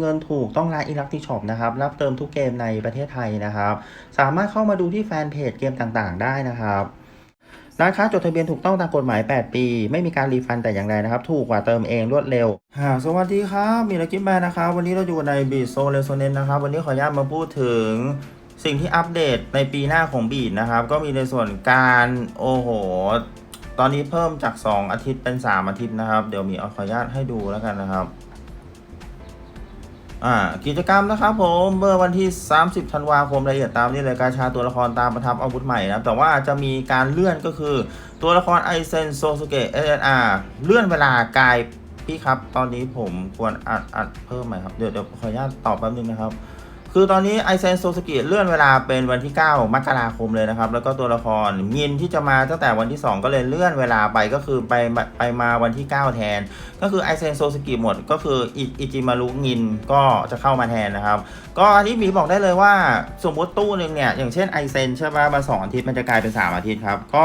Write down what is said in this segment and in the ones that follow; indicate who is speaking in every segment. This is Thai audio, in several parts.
Speaker 1: เงินถูกต้องร้านอิลักติช็อปนะครับ รับเติมทุกเกมในประเทศไทยนะครับ สามารถเข้ามาดูที่แฟนเพจเกมต่างๆ ได้นะครับร้านค้าจดทะเบียนถูกต้องตามกฎหมาย 8 ปี ไม่มีการรีฟันแต่อย่างใดนะครับ ถูกกว่าเติมเองรวดเร็ว สวัสดีครับ มีลักกี้แมนนะครับ วันนี้เราอยู่ในบีโซเลโซเนนนะครับ วันนี้ขออนุญาตมาพูดถึงสิ่งที่อัปเดตในปีหน้าของบีดนะครับ ก็มีในส่วนการโอ้โห ตอนนี้เพิ่มจาก 2 อาทิตย์เป็น 3 อาทิตย์นะครับ เดี๋ยวมีเอาขออนุญาตให้ดูแล้วกันนะครับ อ่ากิจกรรมนะครับผมเมื่อวันที่ 30 ธันวาคมรายละเอียดตามนี้เลยการชาตัวละครตามประทับอาวุธใหม่นะครับแต่ว่าจะมีการเลื่อนก็คือตัวละครไอเซนโซสุเกะเอเอเลื่อนเวลากายพี่ครับ ตอนนี้ผมควรอัดอัดเพิ่มไหมครับ เดี๋ยวเดี๋ยวขออนุญาตตอบแป๊บนึงนะครับ คือตอนนี้ไอเซนโซสกิเลื่อนเวลาเป็นวันที่ 9 มกราคมเลยนะครับ แล้วก็ตัวละครมินที่จะมาตั้งแต่วันที่ 2 ก็เลยเลื่อนเวลาไปก็คือไปไปมาวันที่ 9 แทน ก็คือไอเซนโซสกิหมด ก็คืออิจิมารุงินก็จะเข้ามาแทนนะครับ ก็อันนี้หมีบอกได้เลยว่าสมมติตู้หนึ่งเนี่ยอย่างเช่นไอเซนใช่ไหมมาสองอาทิตย์มันจะกลายเป็น 3 อาทิตย์ครับก็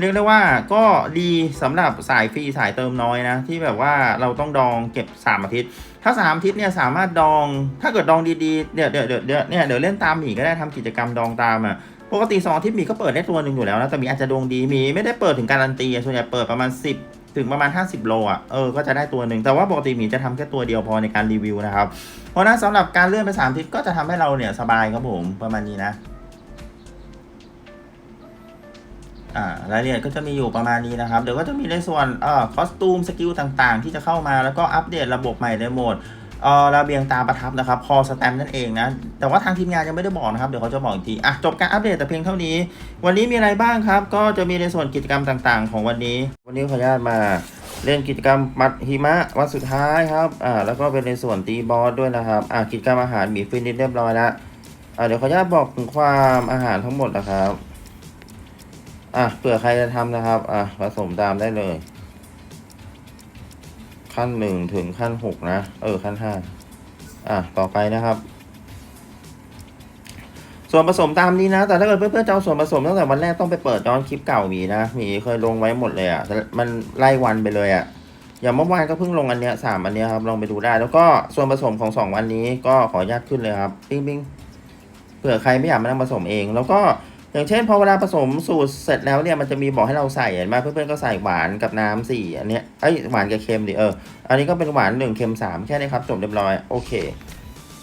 Speaker 1: เรียกได้ว่าก็ดีสำหรับสายฟรีสายเติมน้อยนะ ที่แบบว่าเราต้องดองเก็บ 3 อาทิตย์ ถ้าสามอาทิตย์เนี่ยสามารถดองถ้าเกิดดองดีๆเดี๋ยวเดี๋ยวเดี๋ยวเนี่ยเดี๋ยวเล่นตามหมีก็ได้ทำกิจกรรมดองตามอะปกติสองอาทิตย์หมีก็เปิดได้ตัวหนึ่งอยู่แล้วนะแต่หมีอาจจะดวงดีหมีไม่ได้เปิดถึงการันตีส่วนใหญ่เปิดประมาณ 10ถึงประมาณ 50 โลอะ เออ ก็จะได้ตัวหนึ่ง แต่ว่าปกติหมีจะทำแค่ตัวเดียวพอในการรีวิวนะครับ เพราะฉะนั้นสำหรับการเลื่อนไปสามอาทิตย์ก็จะทำให้เราเนี่ยสบายครับผม ประมาณนี้นะ อ่ารายละเอียดก็จะมีอยู่ประมาณนี้นะครับ เดี๋ยวก็จะมีในส่วนเอ่อคอสตูมสกิลต่างๆ ที่จะเข้ามาแล้วก็อัปเดตระบบใหม่ในโหมดเอ่อระเบียงตาประทับนะครับคอสแตมนั่นเองนะ แต่ว่าทางทีมงานยังไม่ได้บอกนะครับ เดี๋ยวเขาจะบอกอีกที อะ จบการอัปเดตแต่เพียงเท่านี้ วันนี้มีอะไรบ้างครับ ก็จะมีในส่วนกิจกรรมต่างๆ ของวันนี้ วันนี้ขออนุญาตมาเล่นกิจกรรมมัดหิมะวันสุดท้ายครับ อ่า แล้วก็เป็นในส่วนตีบอสด้วยนะครับ อ่ากิจกรรมอาหารมีฟินิชเรียบร้อยแล้วอ่าเดี๋ยวขออนุญาตบอกถึงความอาหารทั้งหมดนะครับ อะเผื่อใครจะทำนะครับ อะผสมตามได้เลย ขั้นหนึ่งถึงขั้นหกนะ เออขั้นห้าอะต่อไปนะครับ ส่วนผสมตามนี้นะ แต่ถ้าเกิดเพื่อนๆจะเอาส่วนผสมตั้งแต่วันแรกต้องไปเปิดย้อนคลิปเก่ามีนะ มีเคยลงไว้หมดเลยอะ่ะมันไล่วันไปเลยอะ่ะอย่างเมื่อวานก็เพิ่งลงอันเนี้ยสามอันเนี้ยครับลองไปดูได้ แล้วก็ส่วนผสมของสองวันนี้ก็ขออนุญาตขึ้นเลยครับ ปิ้งปิ้งเผื่อใครไม่อยากมานั่งผสมเอง แล้วก็ อย่างเช่นพอเวลาผสมสูตรเสร็จแล้วเนี่ยมันจะมีบอกให้เราใส่เห็นไหมเพื่อนๆก็ใส่หวานกับน้ำสี่อันเนี้ยเอ้ยหวานกับเค็มดิเอออันนี้ก็เป็นหวานหนึ่งเค็มสามแค่นี้ครับจบเรียบร้อยโอเค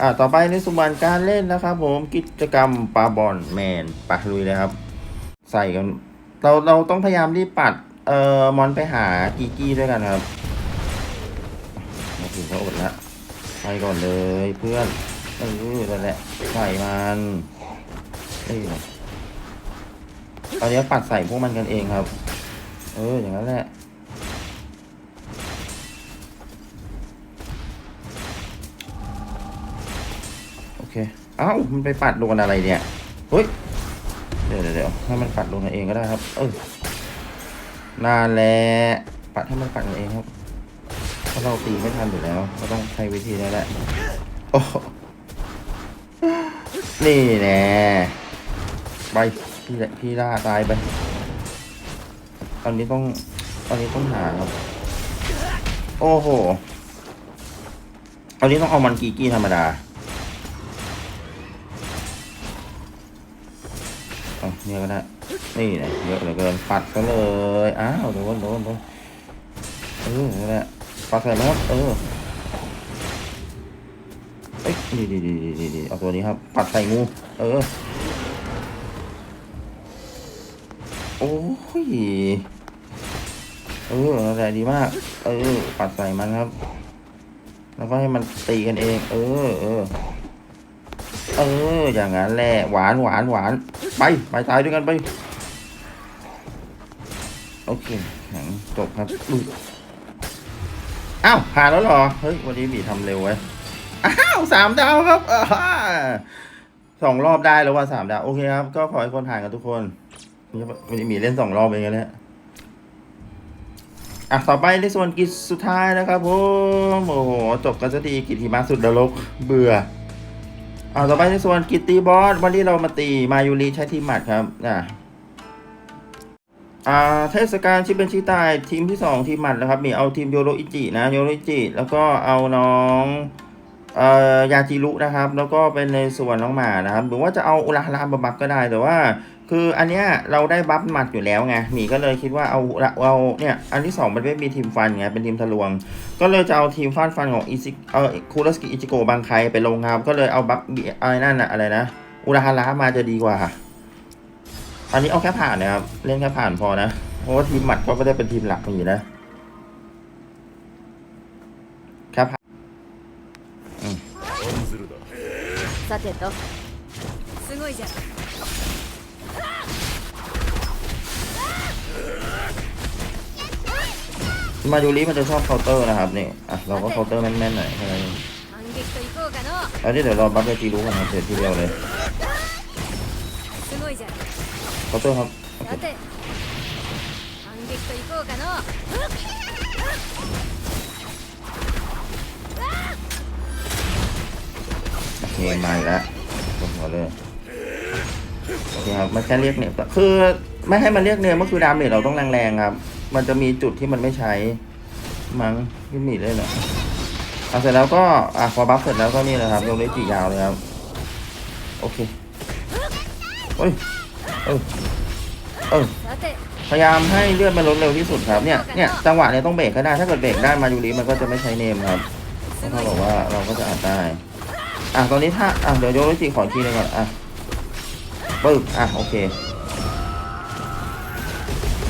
Speaker 1: อ่าต่อไปในสมบัติการเล่นนะครับ ผมกิจกรรมปาบอลแมนปะลุยเลยครับ ใส่กันเราเราต้องพยายามรีบปัดเอ่อมอนไปหากีกี้ด้วยกันครับมาถึงก็อดละไปก่อนเลยเพื่อนเออนั่นแหละใส่มันเอ้ย ตอนนี้ปัดใส่พวกมันกันเองครับ เออ อย่างนั้นแหละโอเคเอ้ามันไปปัดโดนอะไรเนี่ยเฮ้ยเดี๋ยวเดี๋ยวให้มันปัดโดนกันเองก็ได้ครับ เออนานแหละปัดให้มันปัดกันเองครับเพราะเราตีไม่ทันอยู่แล้ว ก็ต้องใช้วิธีนี้แหละโอ้โหนี่แน่ไป พี่พี่ล่าตายไป ตอนนี้ต้อง ตอนนี้ต้องหาครับ โอ้โห ตอนนี้ต้องเอามันกีกี้ธรรมดาเอาเนี่ยก็ได้ นี่นะเยอะเหลือเกิน ปัดซะเลย อ้าวโดนโดนโดนเออนั่แหละปัดใส่แล้วครับเออเอ้ยดีดีดีดีดีเอาตัวนี้ครับ ปัดใส่งู เออ อ้ยเอออะไรดีมาก เออ ปัดใส่มันครับ แล้วก็ให้มันตีกันเอง เออ เออ เออ อย่างนั้นแหละ หวานหวานหวาน ไป ไปตายด้วยกันไป โอเคแข็งจบครับอุ๊ยอ้าวผ่านแล้วเหรอ เฮ้ย วันนี้บีทำเร็วไว้อ้าวสามดาวครับอสองรอบได้แล้วว่าสามดาว โอเคครับ ก็ขอให้คนผ่านกันทุกคน วันนี้มีเล่นสองรอบเองนะเนี่ยอะ ต่อไปในส่วนกิจสุดท้ายนะครับผมโอ้โห จบกันสักทีกิจหิมะสุดนรกเบื่ออ่าต่อไปในส่วนกิจตีบอส วันนี้เรามาตีมายูริใช้ทีมหมัดครับอะอ่าเทศกาลชิเป็นชิตายทีมที่สองทีมหมัดนะครับ มีเอาทีมโยโรอิจินะโยโรอิจิแล้วก็เอาน้องเอ่อยาจิรุนะครับ แล้วก็เป็นในส่วนน้องหมานะครับหรือว่าจะเอาอุราฮาระมาบัฟก็ได้แต่ว่า คืออันเนี้ยเราได้บัฟหมัดอยู่แล้วไงหมีก็เลยคิดว่าเอาเอาเนี่ยอันที่สองมันไม่มีทีมฟันไงเป็นทีมทะลวง ก็เลยจะเอาทีมฟาดฟันของอิซิเอ่อคูรสกิอิจิโกะบางไคไปลงครับก็เลยเอาบัฟอะไรนั่นอะอะไรนะอุราฮาระมาจะดีกว่า อันนี้เอาแค่ผ่านนะครับ เล่นแค่ผ่านพอนะ เพราะว่าทีมหมัดก็ไม่ได้เป็นทีมหลักมันอยู่นะแค่ผ่าน
Speaker 2: 案
Speaker 1: มายูริมันจะชอบเคาน์เตอร์นะครับนี่อะเราก็เคาน์เตอร์แม่นๆหน่อยอค่นั้นเองอันนี้เดี๋ยวรอบัตเลอร์จีรู้กันครัเสร็จที่เดียวเลยเคาน์เตอร์ครับโอเคโอเคมาแล้วกดหัวเลย โอเคครับมันแค่เรียกเนี่ยคือไม่ให้มันเรียกเนมก็คือดาเมจเราต้องแรงๆครับ มันจะมีจุดที่มันไม่ใช้ มั้งพี่หมีเลยเหรอเอาเสร็จแล้วก็อะพอบัฟเสร็จแล้วก็นี่เลยครับยกเลจิยาวเลยครับโอเคเฮ้ยเออเออพยายามให้เลือดมันลดเร็วที่สุดครับเนี่ยเนี่ยจังหวะเนี่ยต้องเบรกให้ได้ถ้าเกิดเบรกได้มายูริมันก็จะไม่ใช้เนมครับเท่ากับว่าเราก็จะอัดได้อะตอนนี้ถ้าอะเดี๋ยวยกเลจิขอทีหนึงก่อนอะ ปึ๊บอะโอเค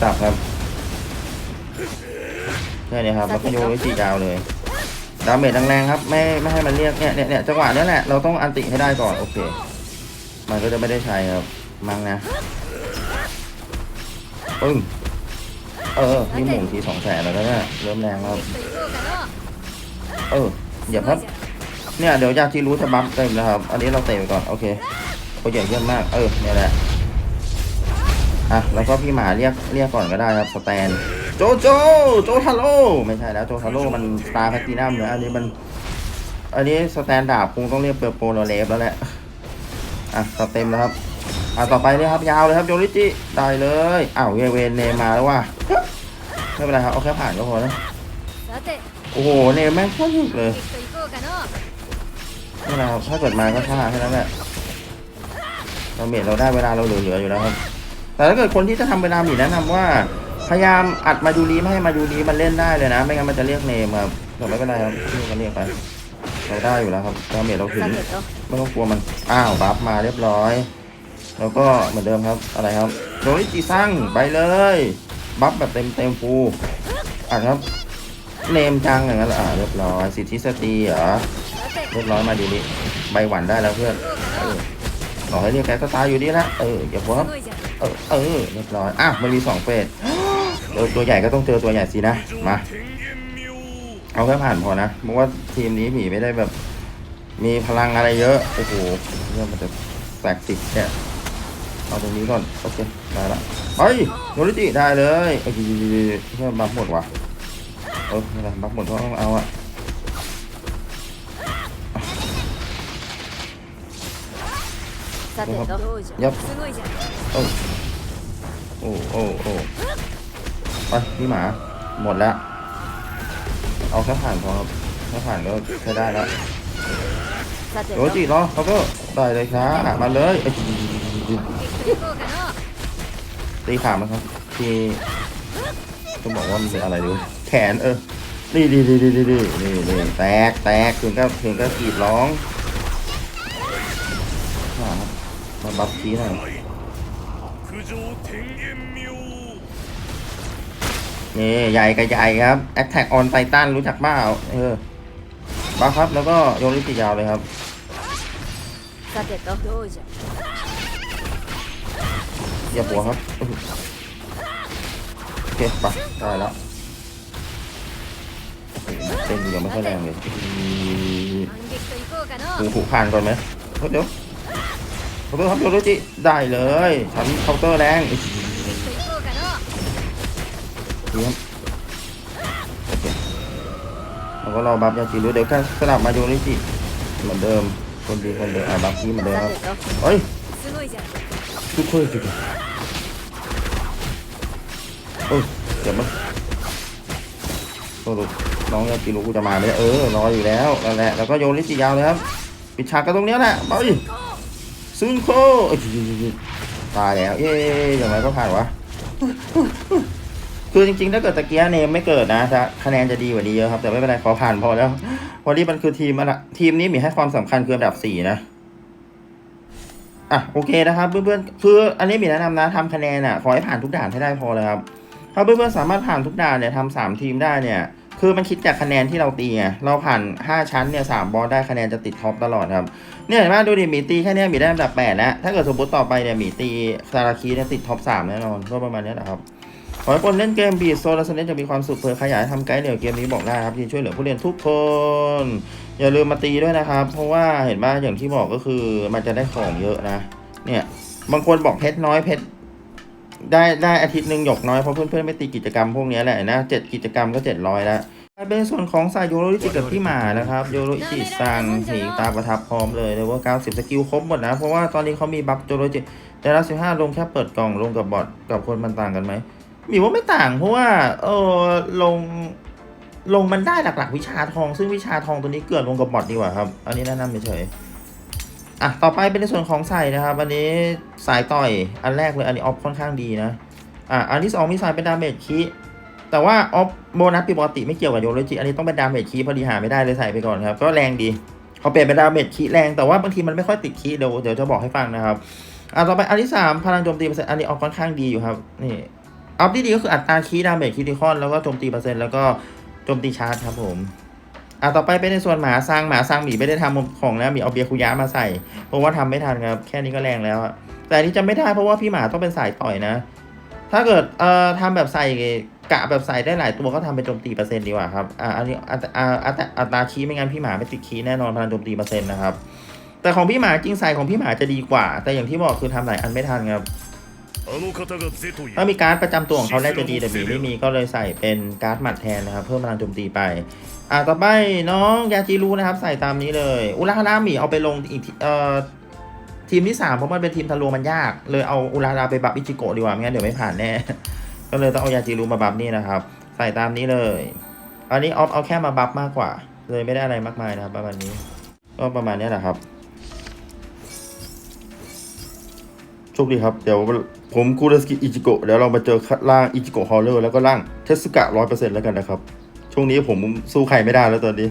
Speaker 1: ตับครับเนี่ยครับแล้วก็โยนไว้จีดาวเลยดาเมจแรงๆครับไม่ไม่ให้มันเรียกเนี่ยเนี่ยเนี่ยจังหวะนี้แหละเราต้องอันติให้ได้ก่อนโอเค มันก็จะไม่ได้ใช้ครับมั้งนะปึ้งเออนี่หมุนทีสองแสนแล้วนะเริ่มแรงแล้วเอออย่าพับเนี่ยเดี๋ยวยาที่รู้จะบัฟเต็มนะครับ อันนี้เราเตะไปก่อนโอเค ตัวใหญ่เยอะมาก เออเนี่ยแหละอะแล้วก็พี่หมาเรียกเรียกก่อนก็ได้ครับสแตน โจโจโจทาโร่ไม่ใช่แล้วโจทาโร่มันตาแพตตินัมเนะอันนี้มันอันนี้สแตนดาบคงต้องเรียกเปิดโปรเลฟแล้วแหละอะสเต็มแล้วครับอะต่อไปเลยครับยาวเลยครับโยริจิได้เลยอ้าวเยเวนเนมาแล้วว่ะไม่เป็นไรครับเอาแค่ผ่านก็พอนะโอ้โหเนมแม่งโคตรเลยไม่เป็นไรครับถ้าเกิดมาก็ฆ่าแค่นั้นแหละ เราเมจเราได้เวลาเราเหลือๆอยู่แล้วครับ แต่ถ้าเกิดคนที่จะทำเวลามีแนะนำว่า พยายามอัดมาดูรีให้มาดูรีมันเล่นได้เลยนะ ไม่งั้นมันจะเรียกเนมครับแต่ไม่เป็นไรครับที่มันเรียกไป เราได้อยู่แล้วครับเราเมจเราถึงไม่ต้องกลัวมัน อ้าวบัฟมาเรียบร้อย แล้วก็เหมือนเดิมครับ อะไรครับ โดยจีซังไปเลย บัฟแบบเต็มเต็มฟูอะครับ เนมจังอย่างนั้นอะเรียบร้อย สิทธิสตีเหรอ เรียบร้อยมาดีดิใบหวันได้แล้วเพื่อน ต่อให้เรียกแก๊สตายอยู่ดีแล้วเอออย่าพวบเออเออเรียบร้อยอะมันมีสองเฟสตัวตัวใหญ่ก็ต้องเจอตัวใหญ่สินะมาเอาแค่ผ่านพอนะเพราะว่าทีมนี้หมีไม่ได้แบบ มีพลังอะไรเยอะโอ้โหเรื่องมันจะแตกติดแค่เอาตรงนี้ก่อนโอเคได้ละเฮ้ยโนริจิได้เลยโอ้ยเพื่อนบัฟหมดว่ะเออบัฟหมดก็ต้องเอาอะ
Speaker 3: さてとどうじ
Speaker 1: やっ
Speaker 3: ゃすごいじゃん
Speaker 1: โอ้โอ้โอ้โอ้ไปพี่หมา หมดแล้ว เอาแค่ผ่านพอครับแค่ผ่านก็ใช้ได้แล้ว
Speaker 3: さて
Speaker 1: โร
Speaker 3: と
Speaker 1: จิเนาะเขาก็ได้เลยครับมาเลยเอ้ย
Speaker 3: 反撃といこうかの
Speaker 1: ตีขามันครับที่ต้องบอกว่ามันเป็นอะไรดูแขนเออ นี่ดีดีดีดีดีนี่นี่แตกแตกถึงก็ถึงก็กรีดร้อง บัฟทีหน่อยนี่ใหญ่กับใหญ่ครับแ Attack อนไททันรู้จักบ้าเออบัฟครับแล้วก็โยนลิติยาวเลยครับอย่าหัวครับโอเคไปได้แล้วเต็มยังไม่ค่อยแรงเลย
Speaker 3: คือ
Speaker 1: ผูกพันก่อนไหมเดี๋ยว ผมต้องทำโดโรจิได้เลยฉันเคาน์เตอร์แรงอีกทีครับโอเคเราก็รอบัฟยาจิรู้เดี๋ยวก็สลับมาโดโรจิเหมือนเดิมคนดีคนเดิมอะบัฟนี้เหมือนเดิมครับเฮ้ยทุกคนจุดเออเดี๋ยวมั้งสรุปน้องยาจิรู้กูจะมาเนี่ยเออรออยู่แล้วนั่นแหละแล้วก็โยนลิจิยาวเลยครับปิดฉากกันตรงนี้แหละไป ซึนโคตายแล้ว เย้อย่างไรก็ผ่านวะ คือจริงๆ ถ้าเกิดตะเกียเนมไม่เกิดนะจะคะแนนจะดีกว่านี้เยอะครับ แต่ไม่เป็นไรขอผ่านพอแล้วเพราะนี่มันคือทีมอะทีมนี้มีให้ความสำคัญคืออันดับสี่นะอะโอเคนะครับเพื่อนๆคืออันนี้มีแนะนำนะทำคะแนนอะขอให้ผ่านทุกด่านให้ได้พอเลยครับ ถ้าเพื่อนๆสามารถผ่านทุกด่านเนี่ยทำสามทีมได้เนี่ย คือมันคิดจากคะแนนที่เราตีไงเราผ่านห้าชั้นเนี่ยสามบอสได้คะแนนจะติดท็อปตลอดครับ เนี่ยเห็นไหมดูดิมีตีแค่เนี้ยมีได้อันดับแปดแล้ว ถ้าเกิดสมมติต่อไปเนี่ยมีตีซาราคีเนี่ยติดท็อปสามแน่นอนก็ประมาณนี้ยแหละครับขอให้คนเล่นเกมบีโซลาสเนจะมีความสุขเผื่อขยายทำไกด์เดี๋ยวเกมนี้บอกได้ครับที่ช่วยเหลือผู้เล่นทุกคน อย่าลืมมาตีด้วยนะครับ เพราะว่าเห็นว่าอย่างที่บอกก็คือมันจะได้ของเยอะนะ เนี่ยบางคนบอกเพชรน้อยเพชร ได้ได้อาทิตย์หนึ่งหยกน้อยเพราะเพื่อนๆไม่ตีกิจกรรมพวกนี้แหละนะเจ็ดกิจกรรมก็เจ็ดร้อยแล้วเป็นส่วนของสายโยโรอิจิกับพี่หมานะครับโยโรอิจิสั่งหนีตาประทับพร้อมเลยเลยว่า 90 สกิลครบหมดนะ เพราะว่าตอนนี้เขามีบัฟโยโรอิจิแต่ละ15 ลงแค่เปิดกล่องลงกับบอทกับคนมันต่างกันไหมมีว่าไม่ต่างเพราะว่าเออลงลงมันได้หลักๆ วิชาทอง ซึ่งวิชาทองตัวนี้เกิดลงกับบอทดีกว่าครับ อันนี้แนะนำเฉย อะต่อไปเป็นในส่วนของใส่นะครับอันนี้สายต่อยอันแรกเลยอันนี้ออฟค่อนข้างดีนะอะอันที่สองมีสายเป็นดาเมจคีแต่ว่าออฟโบนัสปกติไม่เกี่ยวกับโยโรจิอันนี้ต้องเป็นดาเมจคีพอดีหาไม่ได้เลยใส่ไปก่อนครับ ก็แรงดีเขาเปลี่ยนเป็นดาเมจคีแรงแต่ว่าบางทีมันไม่ค่อยติดคีเดี๋ยวเดี๋ยวจะบอกให้ฟังนะครับอะต่อไปอันที่สามพลังโจมตีเปอร์เซ็นต์อันนี้ออฟค่อนข้างดีอยู่ครับนี่อัพที่ดีก็คืออัตราคีดาเมจคิติคอนแล้วก็โจมตีเปอร์เซ็นต์แล้วก็โจมตีชาร์จครับผม อะต่อไปเป็นในส่วนหมาสร้างหมาสร้างหมีไม่ได้ทำของแล้วหมีเอาเบียคุยะมาใส่ เพราะว่าทำไม่ทันครับแค่นี้ก็แรงแล้วแต่ที่จะไม่ได้เพราะว่าพี่หมาต้องเป็นสายต่อยนะ ถ้าเกิดเอ่อทำแบบใส่กะแบบใส่ได้หลายตัวก็ทำไปโจมตีเปอร์เซ็นต์ดีกว่าครับอ่าอันนี้อาตราอัตราคีไม่งั้นพี่หมาไม่ติดคีแน่นอนพลังโจมตีเปอร์เซ็นต์นะครับแต่ของพี่หมาจริงใส่ของพี่หมาจะดีกว่า แต่อย่างที่บอกคือทำหลายอันไม่ทันครับ ถ้ามีการ์ดประจำตัวของเขาแรกจะดีแต่บีไม่มีก็เลยใส่เป็นการ์ดหมัดแทนนะครับเพิ่มพลังโจมตีไปอ่าต่อไปน้องยาจิรุนะครับ ใส่ตามนี้เลยอุราฮาราหมีเอาไปลงอีกทีเอ่อทีมที่สามเพราะมันเป็นทีมทะลวงมันยาก เลยเอาอุราฮาราไปบัฟอิจิโกะดีกว่าไม่งั้นเดี๋ยวไม่ผ่านแน่ก็เลยต้องเอายาจิรุมาบัฟนี่นะครับ ใส่ตามนี้เลย อันนี้ออฟเอาแค่มาบัฟมากกว่า เลยไม่ได้อะไรมากมายนะครับประมาณนี้ ก็ประมาณนี้แหละครับโชคดีครับ เดี๋ยว ผมคูรสกิอิจิโกะเดี๋ยวเรามาเจอร่างอิจิโกะฮอลเลอร์แล้วก็ร่างเทสุกะร้อยเปอร์เซ็นต์แล้วกันนะครับ ช่วงนี้ผมสู้ใครไม่ได้แล้วตอนนี้